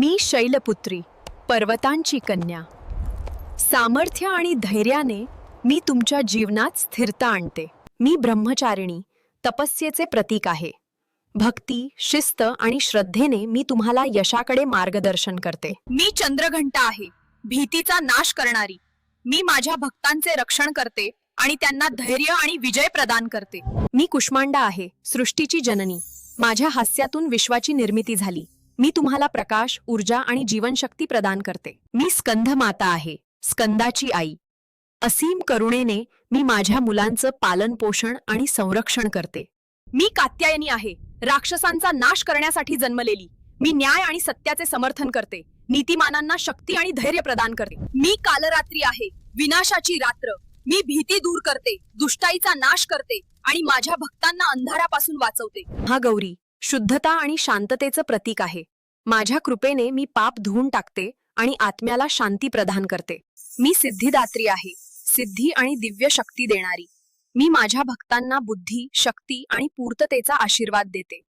मी शैलपुत्री पर्वतांची कन्या. सामर्थ्य आणि धैर्याने मी तुमच्या जीवनात स्थिरता आणते. मी ब्रह्मचारिणी तपस्येचे प्रतीक आहे. भक्ती शिस्त आणि श्रद्धेने मी तुम्हाला यशाकडे मार्गदर्शन करते. मी चंद्रघंटा आहे भीतीचा नाश करणारी. मी माझ्या भक्तांचे रक्षण करते आणि त्यांना धैर्य आणि विजय प्रदान करते. मी कुष्मांडा आहे सृष्टीची जननी. माझ्या हास्यातून विश्वाची निर्मिती झाली. मी तुम्हाला प्रकाश ऊर्जा आणि जीवनशक्ती प्रदान करते. मी स्कंध माता आहे. स्कंदाची आई. असीम करुणेने मी माझ्या मुलांचं पालन पोषण आणि संरक्षण करते. मी कात्यायनी आहे. राक्षसांचा नाश करण्यासाठी जन्मलेली. मी न्याय आणि सत्याचे समर्थन करते. नीतिमानांना शक्ती आणि धैर्य प्रदान करते. मी कालरात्री आहे. विनाशाची रात्र. मी भीती दूर करते. दुष्टाईचा नाश करते आणि माझ्या भक्तांना अंधारापासून वाचवते. हा गौरी शुद्धता आणि शांततेचं प्रतीक आहे. माझ्या कृपेने मी पाप धुवून टाकते आणि आत्म्याला शांती प्रदान करते. मी सिद्धिदात्री आहे. सिद्धी आणि दिव्य शक्ती देणारी. मी माझ्या भक्तांना बुद्धी शक्ती आणि पूर्ततेचा आशीर्वाद देते.